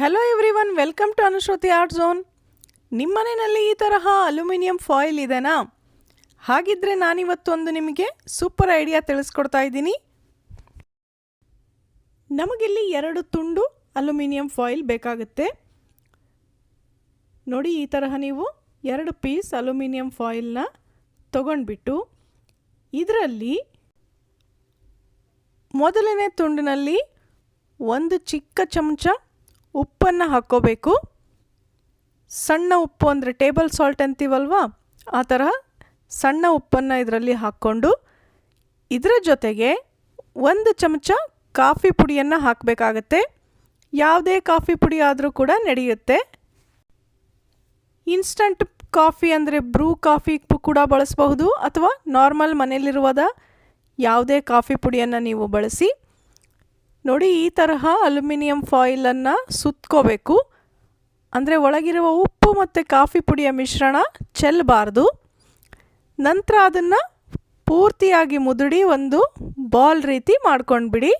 Hello everyone welcome to Anushruti art zone ನಿಮ್ಮ ಮನೆಯಲ್ಲಿ ಈ ತರಹ ಅಲ್ಯೂಮಿನಿಯಂ ಫಾಯಿಲ್ ಇದೆನಾ? ಹಾಗಿದ್ರೆ ನಾನಿವತ್ತೊಂದು ನಿಮಗೆ ಸೂಪರ್ ಐಡಿಯಾ ತಿಳಿಸ್ಕೊಡ್ತಾ ಇದ್ದೀನಿ. ನಮಗಿಲ್ಲಿ ಎರಡು ತುಂಡು ಅಲ್ಯೂಮಿನಿಯಂ ಫಾಯಿಲ್ ಬೇಕಾಗುತ್ತೆ. ನೋಡಿ ಈ ತರಹ ನೀವು ಎರಡು ಪೀಸ್ ಅಲ್ಯೂಮಿನಿಯಂ ಫಾಯಿಲ್ನ ತಗೊಂಡ್ಬಿಟ್ಟು, ಇದರಲ್ಲಿ ಮೊದಲನೇ ತುಂಡಿನಲ್ಲಿ ಒಂದು ಚಿಕ್ಕ ಚಮಚ ಉಪ್ಪನ್ನು ಹಾಕ್ಕೋಬೇಕು. ಸಣ್ಣ ಉಪ್ಪು ಅಂದರೆ ಟೇಬಲ್ ಸಾಲ್ಟ್ ಅಂತೀವಲ್ವಾ? ಆ ತರಹ ಸಣ್ಣ ಉಪ್ಪನ್ನು ಇದರಲ್ಲಿ ಹಾಕ್ಕೊಂಡು ಇದರ ಜೊತೆಗೆ ಒಂದು ಚಮಚ ಕಾಫಿ ಪುಡಿಯನ್ನು ಹಾಕಬೇಕಾಗತ್ತೆ. ಯಾವುದೇ ಕಾಫಿ ಪುಡಿ ಆದರೂ ಕೂಡ ನಡೆಯುತ್ತೆ. ಇನ್ಸ್ಟಂಟ್ ಕಾಫಿ ಅಂದರೆ ಬ್ರೂ ಕಾಫಿ ಕೂಡ ಬಳಸಬಹುದು ಅಥವಾ ನಾರ್ಮಲ್ ಮನೆಯಲ್ಲಿರುವಾದ ಯಾವುದೇ ಕಾಫಿ ಪುಡಿಯನ್ನು ನೀವು ಬಳಸಿ. ನೋಡಿ, ಈ ತರಹ ಅಲ್ಯೂಮಿನಿಯಂ ಫಾಯಿಲನ್ನು ಸುತ್ಕೋಬೇಕು. ಅಂದರೆ ಒಳಗಿರುವ ಉಪ್ಪು ಮತ್ತು ಕಾಫಿ ಪುಡಿಯ ಮಿಶ್ರಣ ಚೆಲ್ಲಬಾರ್ದು ನಂತರ ಅದನ್ನು ಪೂರ್ತಿಯಾಗಿ ಮುದುಡಿ ಒಂದು ಬಾಲ್ ರೀತಿ ಮಾಡ್ಕೊಂಡ್ಬಿಡಿ.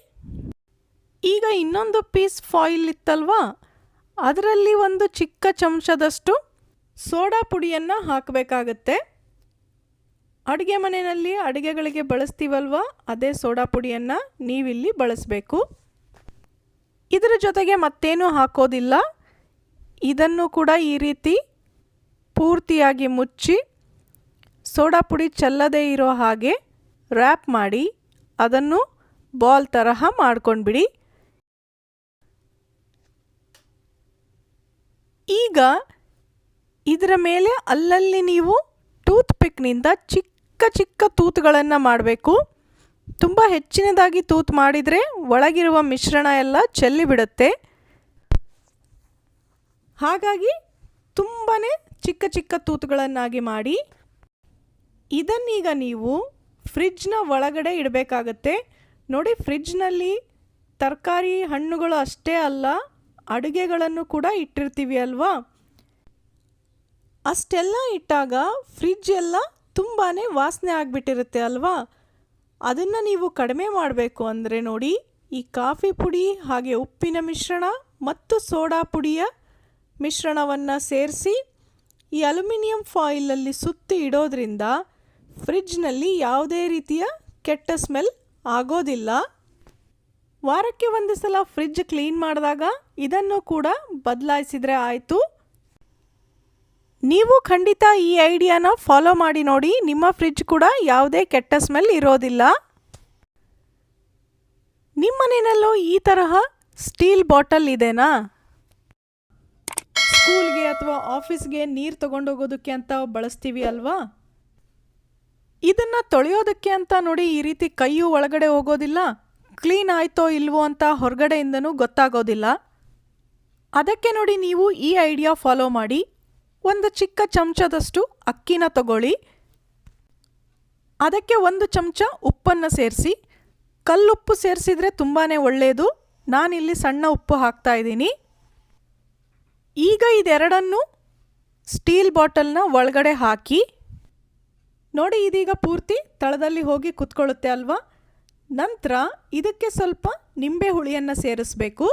ಈಗ ಇನ್ನೊಂದು ಪೀಸ್ ಫಾಯಿಲ್ ಇತ್ತಲ್ವಾ? ಅದರಲ್ಲಿ ಒಂದು ಚಿಕ್ಕ ಚಮಚದಷ್ಟು ಸೋಡಾ ಪುಡಿಯನ್ನು ಹಾಕಬೇಕಾಗತ್ತೆ. ಅಡುಗೆ ಮನೆಯಲ್ಲಿ ಅಡುಗೆಗಳಿಗೆ ಬಳಸ್ತೀವಲ್ವ? ಅದೇ ಸೋಡಾ ಪುಡಿಯನ್ನು ನೀವಿಲ್ಲಿ ಬಳಸಬೇಕು. ಇದರ ಜೊತೆಗೆ ಮತ್ತೇನೂ ಹಾಕೋದಿಲ್ಲ. ಇದನ್ನು ಕೂಡ ಈ ರೀತಿ ಪೂರ್ತಿಯಾಗಿ ಮುಚ್ಚಿ ಸೋಡಾ ಪುಡಿ ಚೆಲ್ಲದೇ ಇರೋ ಹಾಗೆ ರ್ಯಾಪ್ ಮಾಡಿ ಅದನ್ನು ಬಾಲ್ ತರಹ ಮಾಡ್ಕೊಂಡ್ಬಿಡಿ. ಈಗ ಇದರ ಮೇಲೆ ಅಲ್ಲಲ್ಲಿ ನೀವು ಟೂತ್ ಪಿಕ್ನಿಂದ ಚಿಕ್ಕ ಚಿಕ್ಕ ತೂತುಗಳನ್ನು ಮಾಡಬೇಕು. ತುಂಬ ಹೆಚ್ಚಿನದಾಗಿ ತೂತು ಮಾಡಿದರೆ ಒಳಗಿರುವ ಮಿಶ್ರಣ ಎಲ್ಲ ಚೆಲ್ಲಿಬಿಡುತ್ತೆ ಹಾಗಾಗಿ ತುಂಬಾ ಚಿಕ್ಕ ಚಿಕ್ಕ ತೂತುಗಳನ್ನಾಗಿ ಮಾಡಿ. ಇದನ್ನೀಗ ನೀವು ಫ್ರಿಜ್ನ ಒಳಗಡೆ ಇಡಬೇಕಾಗತ್ತೆ. ನೋಡಿ ಫ್ರಿಜ್ನಲ್ಲಿ ತರಕಾರಿ ಹಣ್ಣುಗಳು ಅಷ್ಟೇ ಅಲ್ಲ, ಅಡುಗೆಗಳನ್ನು ಕೂಡ ಇಟ್ಟಿರ್ತೀವಿ ಅಲ್ವಾ? ಅಷ್ಟೆಲ್ಲ ಇಟ್ಟಾಗ ಫ್ರಿಜ್ ಎಲ್ಲ ತುಂಬಾ ವಾಸನೆ ಆಗಿಬಿಟ್ಟಿರುತ್ತೆ ಅಲ್ವಾ? ಅದನ್ನು ನೀವು ಕಡಿಮೆ ಮಾಡಬೇಕು ಅಂದರೆ ನೋಡಿ, ಈ ಕಾಫಿ ಪುಡಿ, ಹಾಗೆ ಉಪ್ಪಿನ ಮಿಶ್ರಣ ಮತ್ತು ಸೋಡಾ ಪುಡಿಯ ಮಿಶ್ರಣವನ್ನು ಸೇರಿಸಿ, ಈ ಅಲ್ಯೂಮಿನಿಯಂ ಫಾಯಿಲಲ್ಲಿ ಸುತ್ತಿ ಇಡೋದ್ರಿಂದ ಫ್ರಿಜ್ನಲ್ಲಿ ಯಾವುದೇ ರೀತಿಯ ಕೆಟ್ಟ ಸ್ಮೆಲ್ ಆಗೋದಿಲ್ಲ. ವಾರಕ್ಕೆ ಒಂದು ಸಲ ಫ್ರಿಜ್ ಕ್ಲೀನ್ ಮಾಡಿದಾಗ ಇದನ್ನು ಕೂಡ ಬದಲಾಯಿಸಿದರೆ ಆಯಿತು. ನೀವು ಖಂಡಿತ ಈ ಐಡಿಯಾನ ಫಾಲೋ ಮಾಡಿ ನೋಡಿ, ನಿಮ್ಮ ಫ್ರಿಜ್ ಕೂಡ ಯಾವುದೇ ಕೆಟ್ಟ ಸ್ಮೆಲ್ ಇರೋದಿಲ್ಲ. ನಿಮ್ಮ ಮನೆಯಲ್ಲೂ ಈ ತರಹ ಸ್ಟೀಲ್ ಬಾಟಲ್ ಇದೆನಾ? ಸ್ಕೂಲ್ಗೆ ಅಥವಾ ಆಫೀಸ್ಗೆ ನೀರು ತಗೊಂಡೋಗೋದಕ್ಕೆ ಅಂತ ಬಳಸ್ತೀವಿ ಅಲ್ವಾ? ಇದನ್ನು ತೊಳೆಯೋದಕ್ಕೆ ಅಂತ ನೋಡಿ ಈ ರೀತಿ ಕೈಯು ಒಳಗಡೆ ಹೋಗೋದಿಲ್ಲ, ಕ್ಲೀನ್ ಆಯ್ತೋ ಇಲ್ವೋ ಅಂತ ಹೊರಗಡೆಯಿಂದನೂ ಗೊತ್ತಾಗೋದಿಲ್ಲ. ಅದಕ್ಕೆ ನೋಡಿ ನೀವು ಈ ಐಡಿಯಾ ಫಾಲೋ ಮಾಡಿ ಒಂದು ಚಿಕ್ಕ ಚಮಚದಷ್ಟು ಅಕ್ಕಿನ ತಗೊಳ್ಳಿ. ಅದಕ್ಕೆ ಒಂದು ಚಮಚ ಉಪ್ಪನ್ನು ಸೇರಿಸಿ. ಕಲ್ಲುಪ್ಪು ಸೇರಿಸಿದರೆ ತುಂಬಾ ಒಳ್ಳೆಯದು ನಾನಿಲ್ಲಿ ಸಣ್ಣ ಉಪ್ಪು ಹಾಕ್ತಾ ಇದ್ದೀನಿ. ಈಗ ಇದೆರಡನ್ನು ಸ್ಟೀಲ್ ಬಾಟಲ್ನ ಒಳಗಡೆ ಹಾಕಿ. ನೋಡಿ ಇದೀಗ ಪೂರ್ತಿ ತಳದಲ್ಲಿ ಹೋಗಿ ಕುತ್ಕೊಳ್ಳುತ್ತೆ ಅಲ್ವಾ? ನಂತರ ಇದಕ್ಕೆ ಸ್ವಲ್ಪ ನಿಂಬೆ ಹುಳಿಯನ್ನು ಸೇರಿಸಬೇಕು.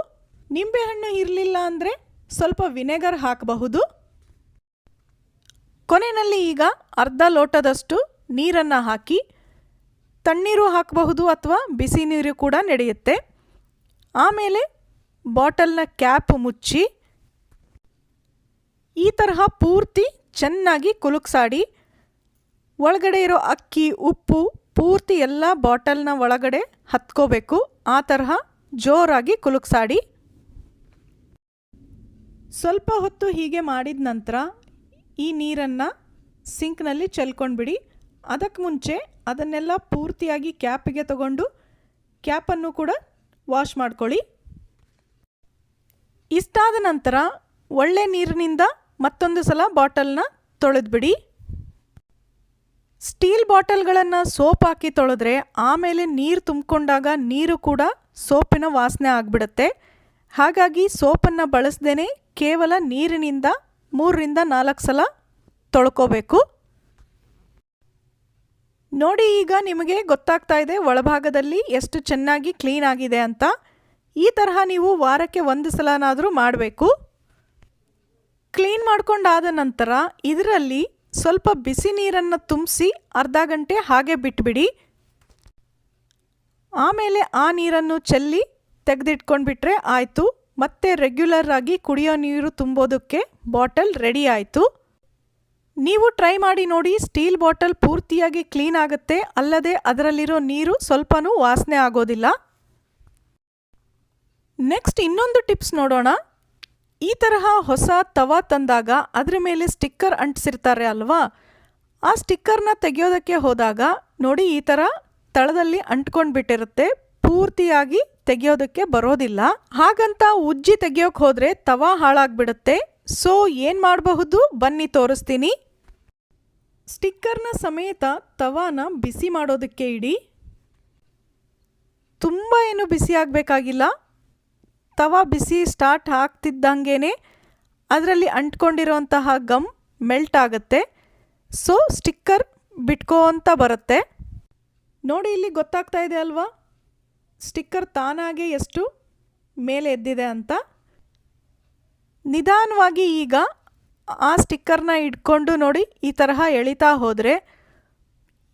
ನಿಂಬೆಹಣ್ಣು ಇರಲಿಲ್ಲ ಅಂದರೆ ಸ್ವಲ್ಪ ವಿನೆಗರ್ ಹಾಕಬಹುದು. ಕೊನೆಯಲ್ಲಿ ಈಗ ಅರ್ಧ ಲೋಟದಷ್ಟು ನೀರನ್ನು ಹಾಕಿ ತಣ್ಣೀರು ಹಾಕಬಹುದು ಅಥವಾ ಬಿಸಿ ನೀರು ಕೂಡ ನಡೆಯುತ್ತೆ. ಆಮೇಲೆ ಬಾಟಲ್ನ ಕ್ಯಾಪ್ ಮುಚ್ಚಿ ಈ ತರಹ ಪೂರ್ತಿ ಚೆನ್ನಾಗಿ ಕುಲುಕ್ಸಾಡಿ ಒಳಗಡೆ ಇರೋ ಅಕ್ಕಿ, ಉಪ್ಪು ಪೂರ್ತಿ ಎಲ್ಲ ಬಾಟಲ್ನ ಒಳಗಡೆ ಹತ್ಕೋಬೇಕು. ಆ ತರಹ ಜೋರಾಗಿ ಕುಲುಕ್ಸಾಡಿ. ಸ್ವಲ್ಪ ಹೊತ್ತು ಹೀಗೆ ಮಾಡಿದ ನಂತರ ಈ ನೀರನ್ನು ಸಿಂಕ್ನಲ್ಲಿ ಚೆಲ್ಕೊಂಡ್ಬಿಡಿ. ಅದಕ್ಕೆ ಮುಂಚೆ ಅದನ್ನೆಲ್ಲ ಪೂರ್ತಿಯಾಗಿ ಕ್ಯಾಪಿಗೆ ತಗೊಂಡು ಕ್ಯಾಪನ್ನು ಕೂಡ ವಾಶ್ ಮಾಡ್ಕೊಳ್ಳಿ. ಇಷ್ಟಾದ ನಂತರ ಒಳ್ಳೆ ನೀರಿನಿಂದ ಮತ್ತೊಂದು ಸಲ ಬಾಟಲ್ನ ತೊಳೆದ್ಬಿಡಿ. ಸ್ಟೀಲ್ ಬಾಟಲ್ಗಳನ್ನು ಸೋಪ್ ಹಾಕಿ ತೊಳೆದ್ರೆ ಆಮೇಲೆ ನೀರು ತುಂಬಿಕೊಂಡಾಗ ನೀರು ಕೂಡ ಸೋಪಿನ ವಾಸನೆ ಆಗಿಬಿಡುತ್ತೆ. ಹಾಗಾಗಿ ಸೋಪನ್ನು ಬಳಸ್ದೇ ಕೇವಲ ನೀರಿನಿಂದ ಮೂರರಿಂದ ನಾಲ್ಕು ಸಲ ತೊಳ್ಕೋಬೇಕು. ನೋಡಿ, ಈಗ ನಿಮಗೆ ಗೊತ್ತಾಗ್ತಾ ಇದೆ ಒಳಭಾಗದಲ್ಲಿ ಎಷ್ಟು ಚೆನ್ನಾಗಿ ಕ್ಲೀನ್ ಆಗಿದೆ ಅಂತ. ಈ ತರಹ ನೀವು ವಾರಕ್ಕೆ ಒಂದು ಸಲನಾದರೂ ಮಾಡಬೇಕು. ಕ್ಲೀನ್ ಮಾಡ್ಕೊಂಡಾದ ನಂತರ ಇದರಲ್ಲಿ ಸ್ವಲ್ಪ ಬಿಸಿ ನೀರನ್ನು ತುಂಬಿಸಿ ಅರ್ಧ ಗಂಟೆ ಹಾಗೆ ಬಿಟ್ಬಿಡಿ. ಆಮೇಲೆ ಆ ನೀರನ್ನು ಚೆಲ್ಲಿ ತೆಗೆದಿಟ್ಕೊಂಡ್ಬಿಟ್ರೆ ಆಯಿತು. ಮತ್ತೆ ರೆಗ್ಯುಲರ್ ಆಗಿ ಕುಡಿಯೋ ನೀರು ತುಂಬೋದಕ್ಕೆ ಬಾಟಲ್ ರೆಡಿ ಆಯಿತು. ನೀವು ಟ್ರೈ ಮಾಡಿ ನೋಡಿ ಸ್ಟೀಲ್ ಬಾಟಲ್ ಪೂರ್ತಿಯಾಗಿ ಕ್ಲೀನ್ ಆಗುತ್ತೆ, ಅಲ್ಲದೆ ಅದರಲ್ಲಿರೋ ನೀರು ಸ್ವಲ್ಪನೂ ವಾಸನೆ ಆಗೋದಿಲ್ಲ. ನೆಕ್ಸ್ಟ್ ಇನ್ನೊಂದು ಟಿಪ್ಸ್ ನೋಡೋಣ. ಈ ತರಹ ಹೊಸ ತವಾ ತಂದಾಗ ಅದರ ಮೇಲೆ ಸ್ಟಿಕ್ಕರ್ ಅಂಟಿಸಿರ್ತಾರೆ ಅಲ್ವಾ? ಆ ಸ್ಟಿಕ್ಕರ್ನ ತೆಗೆಯೋದಕ್ಕೆ ಹೋದಾಗ ನೋಡಿ ಈ ಥರ ತಳದಲ್ಲಿ ಅಂಟ್ಕೊಂಡು ಬಿಟ್ಟಿರುತ್ತೆ ಪೂರ್ತಿಯಾಗಿ ತೆಗೆಯೋದಕ್ಕೆ ಬರೋದಿಲ್ಲ. ಹಾಗಂತ ಉಜ್ಜಿ ತೆಗೆಯೋಕೆ ಹೋದರೆ ತವಾ ಹಾಳಾಗ್ಬಿಡುತ್ತೆ. ಸೊ, ಏನು ಮಾಡಬಹುದು? ಬನ್ನಿ ತೋರಿಸ್ತೀನಿ. ಸ್ಟಿಕ್ಕರ್ನ ಸಮೇತ ತವಾನ ಬಿಸಿ ಮಾಡೋದಕ್ಕೆ ಇಡಿ. ತುಂಬ ಏನು ಬಿಸಿ ಆಗಬೇಕಾಗಿಲ್ಲ. ತವಾ ಬಿಸಿ ಸ್ಟಾರ್ಟ್ ಆಗ್ತಿದ್ದಂಗೆ ಅದರಲ್ಲಿ ಅಂಟ್ಕೊಂಡಿರೋಂತಹ ಗಮ್ ಮೆಲ್ಟ್ ಆಗುತ್ತೆ. ಸೊ, ಸ್ಟಿಕ್ಕರ್ ಬಿಟ್ಕೋ ಅಂತ ಬರುತ್ತೆ. ನೋಡಿ, ಇಲ್ಲಿ ಗೊತ್ತಾಗ್ತಾ ಇದೆ ಅಲ್ವಾ? ಸ್ಟಿಕ್ಕರ್ ತಾನಾಗೆ ಎಷ್ಟು ಮೇಲೆ ಎದ್ದಿದೆ ಅಂತ? ನಿಧಾನವಾಗಿ ಈಗ ಆ ಸ್ಟಿಕ್ಕರ್ನ ಇಟ್ಕೊಂಡು ನೋಡಿ ಈ ತರಹ ಎಳಿತಾ ಹೋದರೆ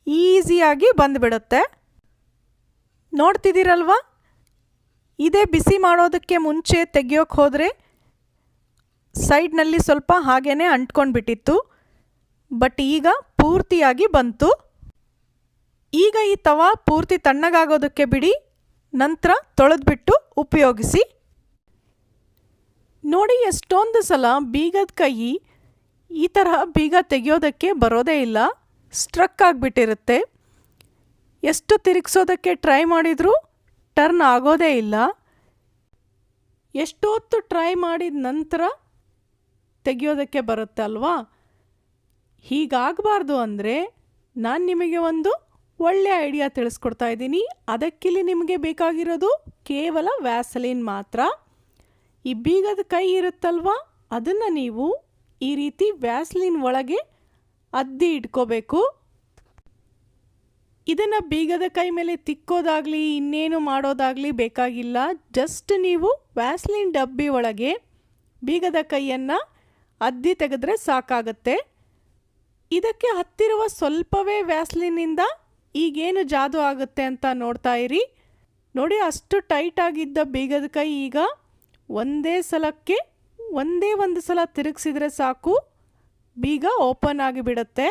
ಈಸಿಯಾಗಿ ಬಂದುಬಿಡುತ್ತೆ. ನೋಡ್ತಿದ್ದೀರಲ್ವ? ಇದೇ ಬಿಸಿ ಮಾಡೋದಕ್ಕೆ ಮುಂಚೆ ತೆಗಿಯೋಕೆ ಹೋದರೆ ಸೈಡ್ನಲ್ಲಿ ಸ್ವಲ್ಪ ಹಾಗೇ ಅಂಟ್ಕೊಂಡ್ಬಿಟ್ಟಿತ್ತು. ಬಟ್ ಈಗ ಪೂರ್ತಿಯಾಗಿ ಬಂತು. ಈಗ ಈ ತವಾ ಪೂರ್ತಿ ತಣ್ಣಗಾಗೋದಕ್ಕೆ ಬಿಡಿ. ನಂತರ ತೊಳೆದ್ಬಿಟ್ಟು ಉಪಯೋಗಿಸಿ. ನೋಡಿ, ಎಷ್ಟೊಂದು ಸಲ ಬೀಗದ ಕೈ ಈ ತರಹ ಬೀಗ ತೆಗೆಯೋದಕ್ಕೆ ಬರೋದೇ ಇಲ್ಲ. ಸ್ಟ್ರಕ್ ಆಗಿಬಿಟ್ಟಿರುತ್ತೆ. ಎಷ್ಟು ತಿರುಗಿಸೋದಕ್ಕೆ ಟ್ರೈ ಮಾಡಿದರೂ ಟರ್ನ್ ಆಗೋದೇ ಇಲ್ಲ. ಎಷ್ಟೊತ್ತು ಟ್ರೈ ಮಾಡಿದ ನಂತರ ತೆಗೆಯೋದಕ್ಕೆ ಬರುತ್ತೆ ಅಲ್ವಾ? ಹೀಗಾಗಬಾರ್ದು ಅಂದರೆ ನಾನು ನಿಮಗೆ ಒಂದು ಒಳ್ಳೆ ಐಡಿಯಾ ತಿಳಿಸ್ಕೊಡ್ತಾ ಇದ್ದೀನಿ. ಅದಕ್ಕಿಲ್ಲಿ ನಿಮಗೆ ಬೇಕಾಗಿರೋದು ಕೇವಲ ವ್ಯಾಸಲಿನ್ ಮಾತ್ರ. ಈ ಬೀಗದ ಕೈ ಇರುತ್ತಲ್ವಾ? ಅದನ್ನು ನೀವು ಈ ರೀತಿ ವ್ಯಾಸ್ಲಿನ್ ಒಳಗೆ ಅದ್ದಿ ಇಟ್ಕೋಬೇಕು. ಇದನ್ನು ಬೀಗದ ಕೈ ಮೇಲೆ ತಿಕ್ಕೋದಾಗಲಿ, ಇನ್ನೇನು ಮಾಡೋದಾಗಲಿ ಬೇಕಾಗಿಲ್ಲ. ಜಸ್ಟ್ ನೀವು ವ್ಯಾಸ್ಲಿನ್ ಡಬ್ಬಿ ಒಳಗೆ ಬೀಗದ ಕೈಯನ್ನು ಅದ್ದಿ ತೆಗೆದ್ರೆ ಸಾಕಾಗತ್ತೆ. ಇದಕ್ಕೆ ಹತ್ತಿರುವ ಸ್ವಲ್ಪವೇ ವ್ಯಾಸ್ಲಿನಿಂದ ಈಗೇನು ಜಾದು ಆಗುತ್ತೆ ಅಂತ ನೋಡ್ತಾ ಇರಿ. ನೋಡಿ, ಅಷ್ಟು ಟೈಟ್ ಆಗಿದ್ದ ಬೀಗದ ಕೈ ಈಗ ಒಂದೇ ಸಲಕ್ಕೆ, ಒಂದೇ ಒಂದು ಸಲ ತಿರುಗಿಸಿದ್ರೆ ಸಾಕು. ಬೀಗ ಓಪನ್ ಆಗಿಬಿಡುತ್ತೆ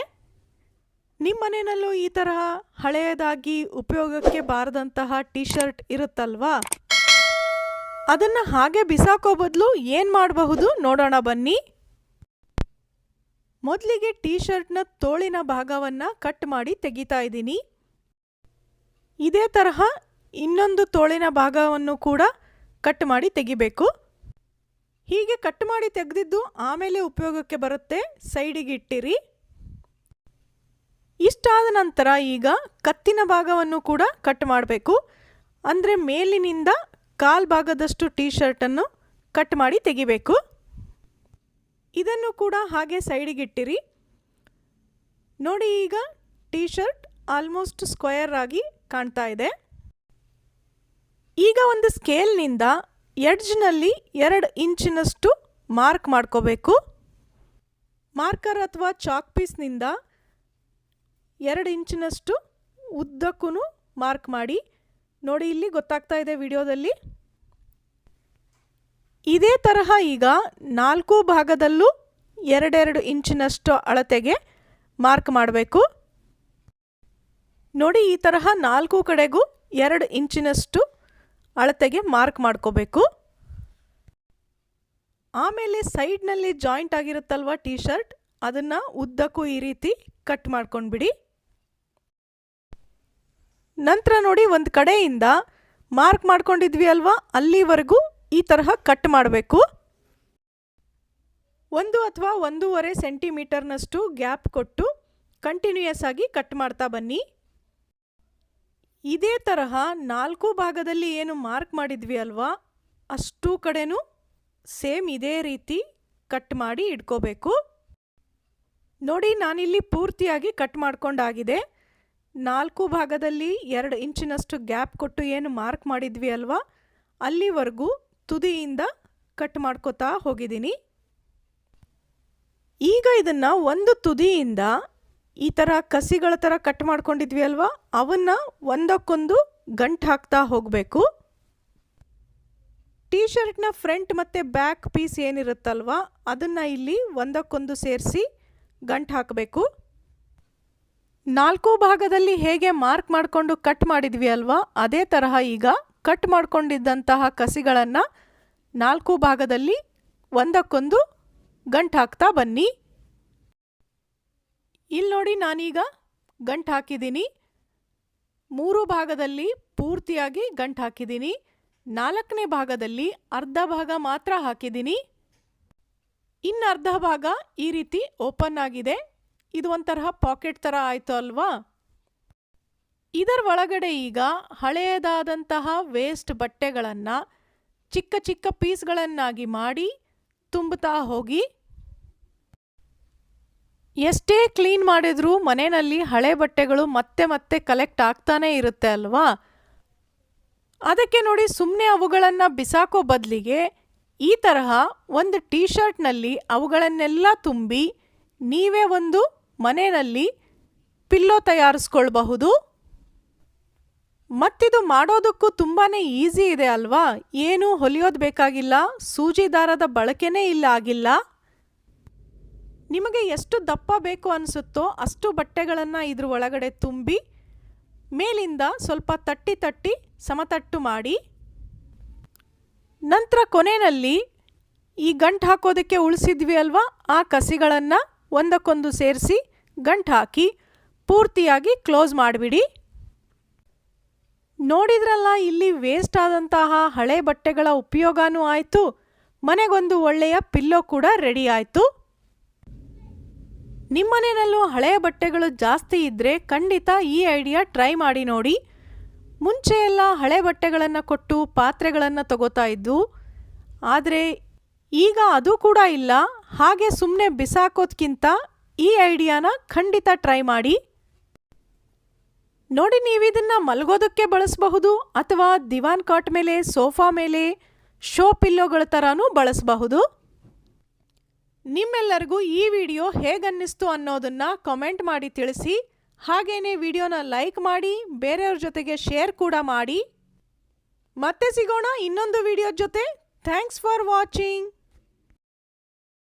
ನಿಮ್ಮ ಮನೆಯಲ್ಲೂ ಈ ತರಹ ಹಳೆಯದಾಗಿ ಉಪಯೋಗಕ್ಕೆ ಬಾರದಂತಹ ಟಿ ಶರ್ಟ್ ಇರುತ್ತಲ್ವಾ? ಅದನ್ನು ಹಾಗೆ ಬಿಸಾಕೋ ಬದಲು ಏನು ಮಾಡಬಹುದು ನೋಡೋಣ ಬನ್ನಿ. ಮೊದಲಿಗೆ ಟೀ ಶರ್ಟ್ನ ತೋಳಿನ ಭಾಗವನ್ನು ಕಟ್ ಮಾಡಿ ತೆಗಿತಾ ಇದ್ದೀನಿ. ಇದೇ ತರಹ ಇನ್ನೊಂದು ತೋಳಿನ ಭಾಗವನ್ನು ಕೂಡ ಕಟ್ ಮಾಡಿ ತೆಗಿಬೇಕು. ಹೀಗೆ ಕಟ್ ಮಾಡಿ ತೆಗೆದಿದ್ದು ಆಮೇಲೆ ಉಪಯೋಗಕ್ಕೆ ಬರುತ್ತೆ ಸೈಡಿಗೆ ಇಟ್ಟಿರಿ. ಇಷ್ಟಾದ ನಂತರ ಈಗ ಕತ್ತಿನ ಭಾಗವನ್ನು ಕೂಡ ಕಟ್ ಮಾಡಬೇಕು. ಅಂದರೆ ಮೇಲಿನಿಂದ ಕಾಲ್ ಭಾಗದಷ್ಟು ಟೀ ಶರ್ಟನ್ನು ಕಟ್ ಮಾಡಿ ತೆಗಿಬೇಕು. ಇದನ್ನು ಕೂಡ ಹಾಗೆ ಸೈಡಿಗಿಟ್ಟಿರಿ ನೋಡಿ ಈಗ ಟೀ ಶರ್ಟ್ ಆಲ್ಮೋಸ್ಟ್ ಸ್ಕ್ವಯರ್ ಆಗಿ ಕಾಣ್ತಾ ಇದೆ. ಈಗ ಒಂದು ಸ್ಕೇಲ್ನಿಂದ ಎಡ್ಜ್ನಲ್ಲಿ ಎರಡು ಇಂಚಿನಷ್ಟು ಮಾರ್ಕ್ ಮಾಡ್ಕೋಬೇಕು. ಮಾರ್ಕರ್ ಅಥವಾ ಚಾಕ್ ಪೀಸ್ನಿಂದ ಎರಡು ಇಂಚಿನಷ್ಟು ಉದ್ದಕ್ಕೂ ಮಾರ್ಕ್ ಮಾಡಿ. ನೋಡಿ, ಇಲ್ಲಿ ಗೊತ್ತಾಗ್ತಾ ಇದೆ ವಿಡಿಯೋದಲ್ಲಿ. ಇದೇ ತರಹ ಈಗ ನಾಲ್ಕು ಭಾಗದಲ್ಲೂ ಎರಡೆರಡು ಇಂಚಿನಷ್ಟು ಅಳತೆಗೆ ಮಾರ್ಕ್ ಮಾಡಬೇಕು. ನೋಡಿ, ಈ ತರಹ ನಾಲ್ಕು ಕಡೆಗೂ ಎರಡು ಇಂಚಿನಷ್ಟು ಅಳತೆಗೆ ಮಾರ್ಕ್ ಮಾಡ್ಕೋಬೇಕು. ಆಮೇಲೆ ಸೈಡ್ನಲ್ಲಿ ಜಾಯಿಂಟ್ ಆಗಿರುತ್ತಲ್ವ ಟೀ ಶರ್ಟ್ ಅದನ್ನು ಉದ್ದಕ್ಕೂ ಈ ರೀತಿ ಕಟ್ ಮಾಡ್ಕೊಂಡ್ಬಿಡಿ. ನಂತರ ನೋಡಿ, ಒಂದು ಕಡೆಯಿಂದ ಮಾರ್ಕ್ ಮಾಡ್ಕೊಂಡಿದ್ವಿ ಅಲ್ವಾ? ಅಲ್ಲಿವರೆಗೂ ಈ ತರಹ ಕಟ್ ಮಾಡಬೇಕು. ಒಂದು ಅಥವಾ ಒಂದೂವರೆ ಸೆಂಟಿಮೀಟರ್ನಷ್ಟು ಗ್ಯಾಪ್ ಕೊಟ್ಟು ಕಂಟಿನ್ಯೂಯಸ್ ಆಗಿ ಕಟ್ ಮಾಡ್ತಾ ಬನ್ನಿ. ಇದೇ ತರಹ ನಾಲ್ಕು ಭಾಗದಲ್ಲಿ ಏನು ಮಾರ್ಕ್ ಮಾಡಿದ್ವಿ ಅಲ್ವಾ? ಅಷ್ಟು ಕಡೆನೂ ಸೇಮ್ ಇದೇ ರೀತಿ ಕಟ್ ಮಾಡಿ ಇಟ್ಕೋಬೇಕು. ನೋಡಿ, ನಾನಿಲ್ಲಿ ಪೂರ್ತಿಯಾಗಿ ಕಟ್ ಮಾಡ್ಕೊಂಡಾಗಿದೆ. ನಾಲ್ಕು ಭಾಗದಲ್ಲಿ ಎರಡು ಇಂಚಿನಷ್ಟು ಗ್ಯಾಪ್ ಕೊಟ್ಟು ಏನು ಮಾರ್ಕ್ ಮಾಡಿದ್ವಿ ಅಲ್ವಾ? ಅಲ್ಲಿವರೆಗೂ ತುದಿಯಿಂದ ಕಟ್ ಮಾಡ್ಕೋತಾ ಹೋಗಿದ್ದೀನಿ. ಈಗ ಇದನ್ನು ಒಂದು ತುದಿಯಿಂದ ಈ ಥರ ಕಸಿಗಳ ಥರ ಕಟ್ ಮಾಡ್ಕೊಂಡಿದ್ವಿ ಅಲ್ವಾ? ಅವನ್ನ ಒಂದಕ್ಕೊಂದು ಗಂಟು ಹಾಕ್ತಾ ಹೋಗಬೇಕು. ಟೀ ಶರ್ಟ್ನ ಫ್ರಂಟ್ ಮತ್ತು ಬ್ಯಾಕ್ ಪೀಸ್ ಏನಿರುತ್ತಲ್ವ, ಅದನ್ನು ಇಲ್ಲಿ ಒಂದಕ್ಕೊಂದು ಸೇರಿಸಿ ಗಂಟು ಹಾಕಬೇಕು. ನಾಲ್ಕು ಭಾಗದಲ್ಲಿ ಹೇಗೆ ಮಾರ್ಕ್ ಮಾಡಿಕೊಂಡು ಕಟ್ ಮಾಡಿದ್ವಿ ಅಲ್ವಾ, ಅದೇ ತರಹ ಈಗ ಕಟ್ ಮಾಡಿಕೊಂಡಿದ್ದಂತಹ ಕಸಿಗಳನ್ನು ನಾಲ್ಕು ಭಾಗದಲ್ಲಿ ಒಂದಕ್ಕೊಂದು ಗಂಟು ಹಾಕ್ತಾ ಬನ್ನಿ. ಇಲ್ಲಿ ನೋಡಿ ನಾನೀಗ ಗಂಟು ಹಾಕಿದ್ದೀನಿ. ಮೂರು ಭಾಗದಲ್ಲಿ ಪೂರ್ತಿಯಾಗಿ ಗಂಟು ಹಾಕಿದ್ದೀನಿ. ನಾಲ್ಕನೇ ಭಾಗದಲ್ಲಿ ಅರ್ಧ ಭಾಗ ಮಾತ್ರ ಹಾಕಿದ್ದೀನಿ. ಇನ್ನು ಅರ್ಧ ಭಾಗ ಈ ರೀತಿ ಓಪನ್ ಆಗಿದೆ. ಇದು ಒಂಥರ ಪಾಕೆಟ್ ಥರ ಆಯಿತು ಅಲ್ವಾ? ಇದರ ಒಳಗಡೆ ಈಗ ಹಳೆಯದಾದಂತಹ ವೇಸ್ಟ್ ಬಟ್ಟೆಗಳನ್ನು ಚಿಕ್ಕ ಚಿಕ್ಕ ಪೀಸ್ಗಳನ್ನಾಗಿ ಮಾಡಿ ತುಂಬುತ್ತಾ ಹೋಗಿ ಎಷ್ಟೇ ಕ್ಲೀನ್ ಮಾಡಿದರೂ ಮನೆಯಲ್ಲಿ ಹಳೆ ಬಟ್ಟೆಗಳು ಮತ್ತೆ ಮತ್ತೆ ಕಲೆಕ್ಟ್ ಆಗ್ತಾನೇ ಇರುತ್ತೆ ಅಲ್ವಾ? ಅದಕ್ಕೆ ನೋಡಿ ಸುಮ್ಮನೆ ಅವುಗಳನ್ನು ಬಿಸಾಕೋ ಬದಲಿಗೆ ಈ ತರಹ ಒಂದು ಟೀ ಶರ್ಟ್ನಲ್ಲಿ ಅವುಗಳನ್ನೆಲ್ಲ ತುಂಬಿ ನೀವೇ ಒಂದು ಮನೆಯಲ್ಲಿ ಪಿಲ್ಲೋ ತಯಾರಿಸ್ಕೊಳ್ಬಹುದು. ಮತ್ತಿದು ಮಾಡೋದಕ್ಕೂ ತುಂಬಾ ಈಸಿ ಇದೆ ಅಲ್ವಾ? ಏನೂ ಹೊಲಿಯೋದು ಬೇಕಾಗಿಲ್ಲ ಸೂಜಿ ದಾರದ ಬಳಕೆನೇ ಇಲ್ಲ, ಆಗಿಲ್ಲ. ನಿಮಗೆ ಎಷ್ಟು ದಪ್ಪ ಬೇಕು ಅನಿಸುತ್ತೋ ಅಷ್ಟು ಬಟ್ಟೆಗಳನ್ನು ಇದ್ರ ಒಳಗಡೆ ತುಂಬಿ, ಮೇಲಿಂದ ಸ್ವಲ್ಪ ತಟ್ಟಿ ತಟ್ಟಿ ಸಮತಟ್ಟು ಮಾಡಿ. ನಂತರ ಕೊನೆಯಲ್ಲಿ ಈ ಗಂಟು ಹಾಕೋದಕ್ಕೆ ಉಳಿಸಿದ್ವಿ ಅಲ್ವಾ? ಆ ಕಸಿಗಳನ್ನು ಒಂದಕ್ಕೊಂದು ಸೇರಿಸಿ ಗಂಟು ಹಾಕಿ ಪೂರ್ತಿಯಾಗಿ ಕ್ಲೋಸ್ ಮಾಡಿಬಿಡಿ. ನೋಡಿದ್ರಲ್ಲ, ಇಲ್ಲಿ ವೇಸ್ಟ್ ಆದಂತಹ ಹಳೆ ಬಟ್ಟೆಗಳ ಉಪಯೋಗನೂ ಆಯಿತು, ಮನೆಗೊಂದು ಒಳ್ಳೆಯ ಪಿಲ್ಲೋ ಕೂಡ ರೆಡಿ ಆಯಿತು. ನಿಮ್ಮನೆಯಲ್ಲೂ ಹಳೆಯ ಬಟ್ಟೆಗಳು ಜಾಸ್ತಿ ಇದ್ದರೆ ಖಂಡಿತ ಈ ಐಡಿಯಾ ಟ್ರೈ ಮಾಡಿ ನೋಡಿ. ಮುಂಚೆ ಎಲ್ಲ ಹಳೆ ಬಟ್ಟೆಗಳನ್ನು ಕೊಟ್ಟು ಪಾತ್ರೆಗಳನ್ನು ತಗೋತಾ ಇದ್ದು, ಆದರೆ ಈಗ ಅದು ಕೂಡ ಇಲ್ಲ. ಹಾಗೆ ಸುಮ್ಮನೆ ಬಿಸಾಕೋದ್ಕಿಂತ ಈ ಐಡಿಯಾನ ಖಂಡಿತ ಟ್ರೈ ಮಾಡಿ. ನೋಡಿ ನೀವಿದನ್ನು ಮಲಗೋದಕ್ಕೆ ಬಳಸಬಹುದು ಅಥವಾ ದಿವಾನ್ ಕಾಟ್ ಮೇಲೆ, ಸೋಫಾ ಮೇಲೆ, ಶೋ ಪಿಲ್ಲೋಗಳ ಥರನೂ ಬಳಸಬಹುದು. ನಿಮ್ಮೆಲ್ಲರಿಗೂ ಈ ವಿಡಿಯೋ ಹೇಗನ್ನಿಸ್ತು ಅನ್ನೋದನ್ನ ಕಮೆಂಟ್ ಮಾಡಿ ತಿಳಿಸಿ, ಹಾಗೇನೇ ವಿಡಿಯೋನ ಲೈಕ್ ಮಾಡಿ, ಬೇರೆಯವ್ರ ಜೊತೆಗೆ ಶೇರ್ ಕೂಡ ಮಾಡಿ. ಮತ್ತೆ ಸಿಗೋಣ ಇನ್ನೊಂದು ವಿಡಿಯೋ ಜೊತೆ. Thanks for watching